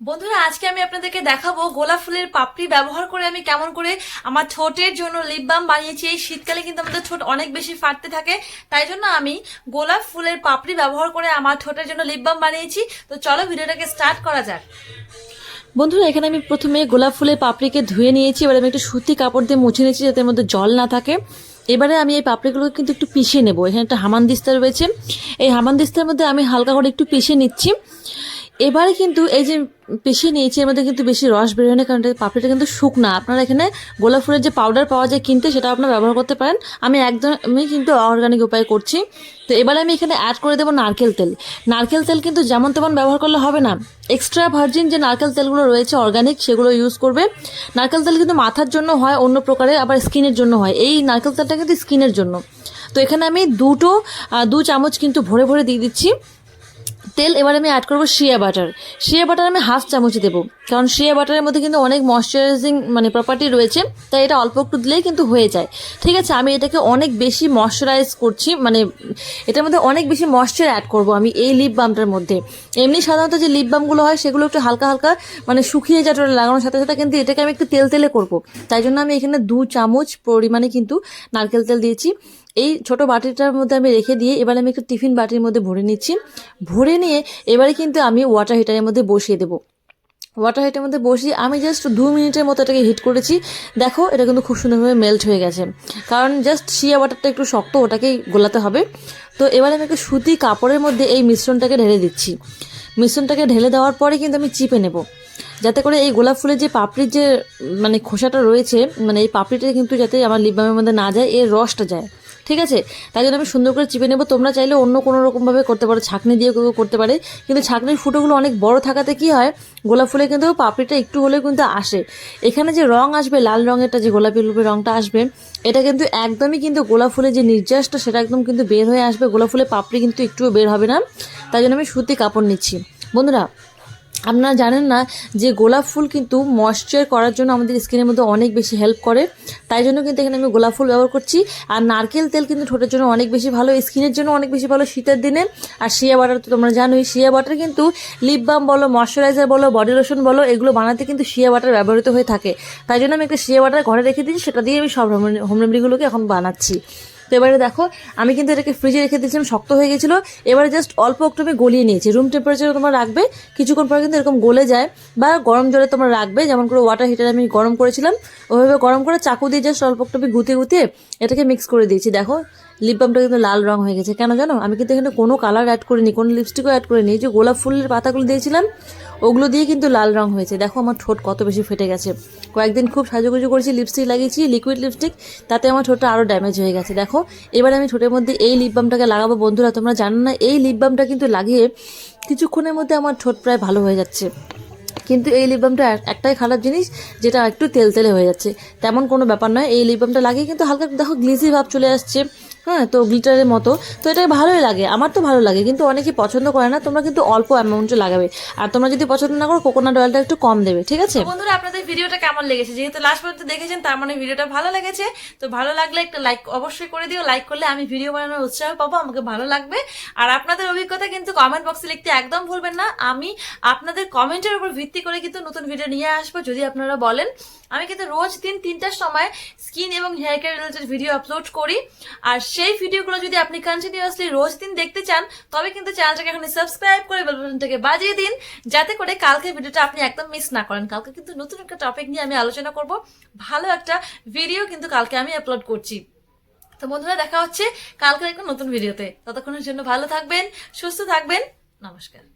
বন্ধুরা, আজকে আমি আপনাদেরকে দেখাবো গোলাপ ফুলের পাপড়ি ব্যবহার করে আমি কেমন করে আমার ঠোঁটের জন্য লিপ বাম বানিয়েছি। এই শীতকালে কিন্তু আমাদের ঠোঁট অনেক বেশি ফাটতে থাকে। তাই জন্য আমি গোলাপ ফুলের পাপড়ি ব্যবহার করে আমার ঠোঁটের জন্য লিপ বাম বানিয়েছি। তো চলো ভিডিওটাকে স্টার্ট করা যাক। বন্ধুরা, এখানে আমি প্রথমে গোলাপ ফুলের পাপড়িকে ধুয়ে নিয়েছি। এবার আমি একটু সুতি কাপড় দিয়ে মুছে নিয়েছি যাতে মধ্যে জল না থাকে। এবারে আমি এই পাপড়িগুলোকে কিন্তু একটু পিষে নেব। এখানে একটা হামান হামানদিস্তা রয়েছে। এই হামানদিস্তার মধ্যে আমি হালকা করে একটু পিষে নিচ্ছি। এবারে কিন্তু এই যে পিষে নিয়েছি, এর মধ্যে কিন্তু বেশি রস বেরোয় না, কারণ পাপড়িটা কিন্তু শুকনা। আপনারা এখানে গোলাপ ফুলের যে পাউডার পাওয়া যায় কিনতে সেটা আপনারা ব্যবহার করতে পারেন। আমি একদমই কিন্তু অর্গানিক উপায় করছি। তো এবারে আমি এখানে অ্যাড করে দেবো নারকেল তেল। নারকেল তেল কিন্তু যেমন তেমন ব্যবহার করলে হবে না। এক্সট্রা ভার্জিন যে নারকেল তেলগুলো রয়েছে অর্গানিক সেগুলো ইউজ করবে। নারকেল তেল কিন্তু মাথার জন্য হয়, অন্য প্রকারে আবার স্কিনের জন্য হয়। এই নারকেল তেলটা কিন্তু স্কিনের জন্য। তো এখানে আমি দুটো দু চামচ কিন্তু ভরে ভরে দিয়ে দিচ্ছি। তেল এবার আমি অ্যাড করব শিয়া বাটার শিয়া বাটার আমি হাফ চামচ দেবো। কারণ শিয়া বাটারের মধ্যে কিন্তু অনেক ময়শ্চারাইজিং মানে প্রপার্টি রয়েছে, তাই এটা অল্প একটু দিলেই কিন্তু হয়ে যায়। ঠিক আছে, আমি এটাকে অনেক বেশি ময়শ্চারাইজ করছি মানে এটার মধ্যে অনেক বেশি ময়শ্চার অ্যাড করব আমি এই লিপ বামটার মধ্যে। এমনি সাধারণত যে লিপ বামগুলো হয়, সেগুলো একটু হালকা হালকা মানে শুকিয়ে ওটা লাগানোর সাথে সাথে কিন্তু এটাকে আমি একটু তেল তেলে করব। তাই জন্য আমি এখানে দু চামচ পরিমাণে কিন্তু নারকেল তেল দিয়েছি। এই ছোট বাটিটার মধ্যে আমি রেখে দিয়ে এবার আমি একটু টিফিন বাটির মধ্যে ভরে নিচ্ছি। ভরে নিয়ে এবারে কিন্তু আমি ওয়াটার হিটারের মধ্যে বসিয়ে দেবো। ওয়াটার হিটারের মধ্যে বসিয়ে আমি জাস্ট দু মিনিটের মতো এটাকে হিট করেছি। দেখো, এটা কিন্তু খুব সুন্দরভাবে মেল্ট হয়ে গেছে। কারণ জাস্ট শিয়া ওয়াটারটা একটু শক্ত, ওটাকেই গোলাতে হবে। তো এবারে আমি একটা সুতি কাপড়ের মধ্যে এই মিশ্রণটাকে ঢেলে দিচ্ছি। মিশ্রণটাকে ঢেলে দেওয়ার পরে কিন্তু আমি চিপে নেব। যাতে করে এই গোলাপ ফুলের যে পাপড়ির যে মানে খোসাটা রয়েছে মানে এই পাপড়িটা কিন্তু যাতে আমার লিপ বামের মধ্যে না যায়, এর রসটা যায়। ঠিক আছে? তাই জন্য আমি সুন্দর করে চিপে নেব। তোমরা চাইলে অন্য কোনো রকমভাবে করতে পারো। ছাঁকনি দিয়ে করতে পারে। কিন্তু ছাঁকনির ফুটোগুলো অনেক বড় থাকাতে কি হয়, গোলাপ ফুলে কিন্তু পাপড়িটা একটু হলেও কিন্তু আসে। এখানে যে রং আসবে, লাল রঙেরটা যে গোলাপি রূপে রংটা আসবে, এটা কিন্তু একদমই কিন্তু গোলাপ ফুলের যে নির্যাসটা, সেটা একদম কিন্তু বের হয়ে আসবে। গোলাপ ফুলের পাপড়ি কিন্তু একটুও বের হবে না। তাই জন্য আমি সুতি কাপড় নিচ্ছি। বন্ধুরা আপনারা জানেন না যে গোলাপ ফুল কিন্তু ময়শ্চার করার জন্য আমাদের স্কিনের মধ্যে অনেক বেশি হেল্প করে। তাই জন্য কিন্তু এখানে আমি গোলাপ ফুল ব্যবহার করছি। আর নারকেল তেল কিন্তু ঠোঁটের জন্য অনেক বেশি ভালো স্কিনের জন্য অনেক বেশি ভালো শীতের দিনে। আর শিয়া বাটার তো তোমরা জানোই শিয়া বাটার কিন্তু লিপ বাম বলো ময়শ্চারাইজার বলো বডি লোশন বলো, এগুলো বানাতে কিন্তু শিয়া বাটার ব্যবহৃত হয়ে থাকে। তাই জন্য আমি একটা শিয়া বাটার ঘরে রেখে দিয়েছি, সেটা দিয়ে আমি সব হোম রেমেডিগুলোকে এখন বানাচ্ছি। তো এবারে দেখো, আমি কিন্তু এটাকে ফ্রিজে রেখে দিয়েছিলাম, শক্ত হয়ে গেছিল। এবারে জাস্ট অল্প একটু আমি গলিয়ে নিয়েছি। রুম টেম্পারেচারে তোমরা রাখবে, কিছুক্ষণ পরে কিন্তু এরকম গলে যায়। বা গরম জলে তোমরা রাখবে, যেমন করে ওয়াটার হিটার আমি গরম করেছিলাম। ওইভাবে গরম করে চাকু দিয়ে জাস্ট অল্প একটু আমি গুতিয়ে গুতিয়ে এটাকে মিক্স করে দিয়েছি। দেখো লিপ বামটা কিন্তু লাল রং হয়ে গেছে। কেন জানো? আমি কিন্তু এখানে কোনো কালার অ্যাড করিনি, কোনো লিপস্টিকও অ্যাড করিনি। যে গোলাপ ফুলের পাতাগুলো দিয়েছিলাম, ওগুলো দিয়ে কিন্তু লাল রং হয়েছে। দেখো আমার ঠোঁট কত বেশি ফেটে গেছে। কয়েকদিন খুব সাজুগুজু করেছি লিপস্টিক লাগিয়েছি লিকুইড লিপস্টিক তাতে আমার ঠোঁটটা আরও ড্যামেজ হয়ে গেছে। দেখো, এবার আমি ঠোঁটের মধ্যে এই লিপ বামটাকে লাগাবো। বন্ধুরা, তোমরা জানো না, এই লিপ বামটা কিন্তু লাগিয়ে কিছুক্ষণের মধ্যে আমার ঠোঁট প্রায় ভালো হয়ে যাচ্ছে। কিন্তু এই লিপবামটা একটাই খারাপ জিনিস, যেটা একটু তেল তেলে হয়ে যাচ্ছে। তেমন কোনো ব্যাপার নয়, এই লিপবামটা লাগিয়ে কিন্তু হালকা, দেখো গ্লিসি ভাব চলে আসছে। হ্যাঁ তো গ্লিটারের মতো। তো এটা ভালোই লাগে। আমার তো ভালো লাগে, কিন্তু অনেকে পছন্দ করে না। তোমরা কিন্তু অল্প অ্যামাউন্টে লাগাবে। আর তোমরা যদি পছন্দ না করো কোকোনাট অয়েলটা একটু কম দেবে, ঠিক আছে? বন্ধুরা, আপনাদের ভিডিওটা কেমন লেগেছে? যেহেতু লাস্ট পর্যন্ত দেখেছেন, তার মানে ভিডিওটা ভালো লেগেছে। তো ভালো লাগলে একটা লাইক অবশ্যই করে দিও। লাইক করলে আমি ভিডিও বানানোর উৎসাহ পাবো, আমাকে ভালো লাগবে। আর আপনাদের অভিজ্ঞতা কিন্তু কমেন্ট বক্সে লিখতে একদম ভুলবেন না। আমি আপনাদের কমেন্টের উপর ভিত্তি করে কিন্তু নতুন ভিডিও নিয়ে আসব, যদি আপনারা বলেন। আমি কিন্তু রোজ দিন তিনটার সময় স্কিন এবং hair care related video upload করি। আর সেই ভিডিওগুলো যদি আপনি কন্টিনিউয়াসলি রোজ দিন দেখতে চান, তবে কিন্তু চ্যানেলটাকে এখন সাবস্ক্রাইব করে বেল বাটনটাকে বাজিয়ে দিন, যাতে করে কালকে ভিডিওটা আপনি একদম মিস না করেন। কালকে কিন্তু নতুন একটা টপিক নিয়ে আমি আলোচনা করব। ভালো একটা ভিডিও কিন্তু কালকে আমি আপলোড করছি। তো বন্ধুরা, দেখা হচ্ছে কালকের একটা নতুন ভিডিওতে ততক্ষণের জন্য ভালো থাকবেন, সুস্থ থাকবেন। নমস্কার।